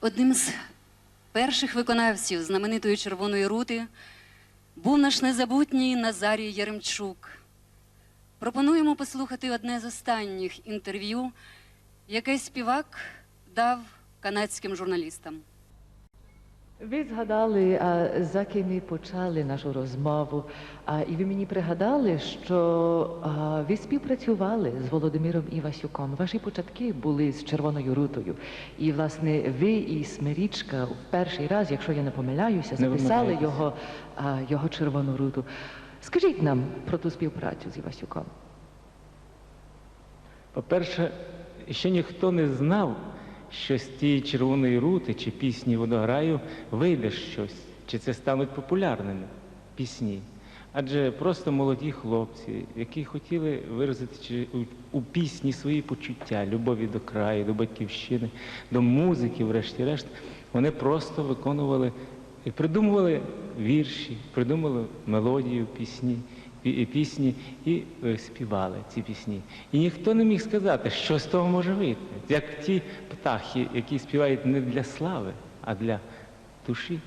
Одним з перших виконавців знаменитої червоної рути був наш незабутній Назарій Яремчук. Пропонуємо послухати одне з останніх інтерв'ю, яке співак дав канадським журналістам. Ви згадали, а, за ким ми почали нашу розмову, а, і ви мені пригадали, що а, ви співпрацювали з Володимиром Івасюком. Ваші початки були з Червоною рутою. І, власне, ви і Смирічка в перший раз, якщо я не помиляюся, записали його, а, його червону руту. Скажіть нам про ту співпрацю з Івасюком. По-перше, ще ніхто не знав, що з тієї червоної рути чи пісні водограю вийде щось, чи це стануть популярними пісні. Адже просто молоді хлопці, які хотіли виразити чи- у, пісні свої почуття, любові до краю, до батьківщини, до музики, врешті-решт, вони просто виконували і придумували вірші, придумували мелодію пісні, пі- пісні і е, співали ці пісні. І ніхто не міг сказати, що з того може вийти. Як ті птахи, які співають не для слави, а для душі.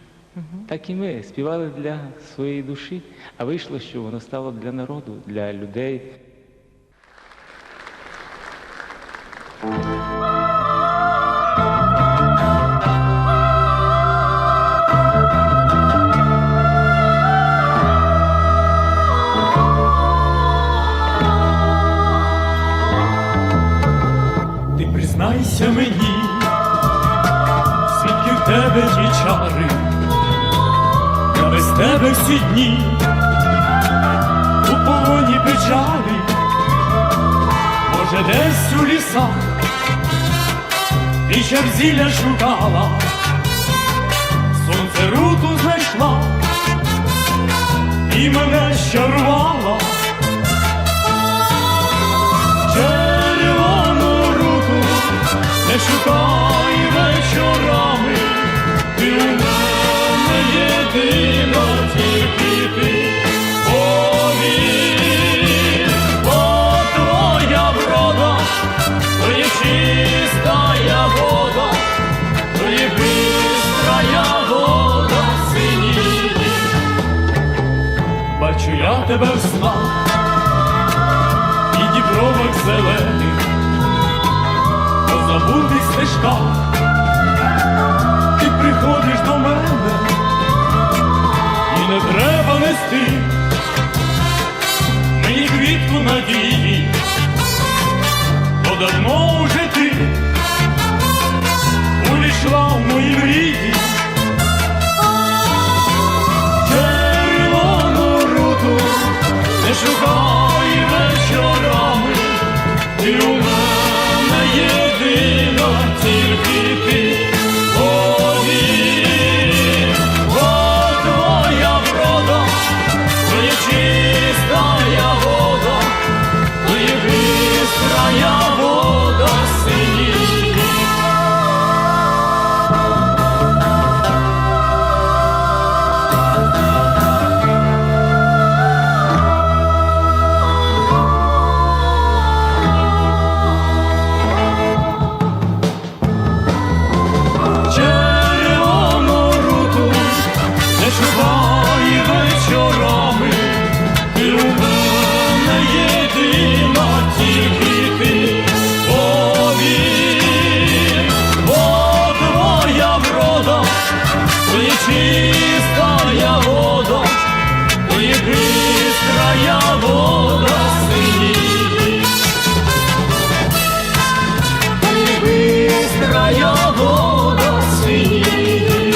Так і ми співали для своєї душі, а вийшло, що воно стало для народу, для людей. Мені, звідки в тебе ті чари, я без тебе всі дні у полоні печалі, може, десь у лісах і зілля шукала, сонце руту знайшла і мене шукай вечорами, ти у мене єдина тільки ти. Повір, твоя врода, то є чистая вода, то є бистрая вода синіє. Бачу я тебе в снах, і дібровок зелених, по стежка, ти приходиш до мене, і не треба нести мені квітку надії, чистая вода, и быстрая вода синит. И быстрая вода синит.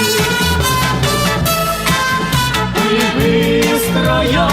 И быстрая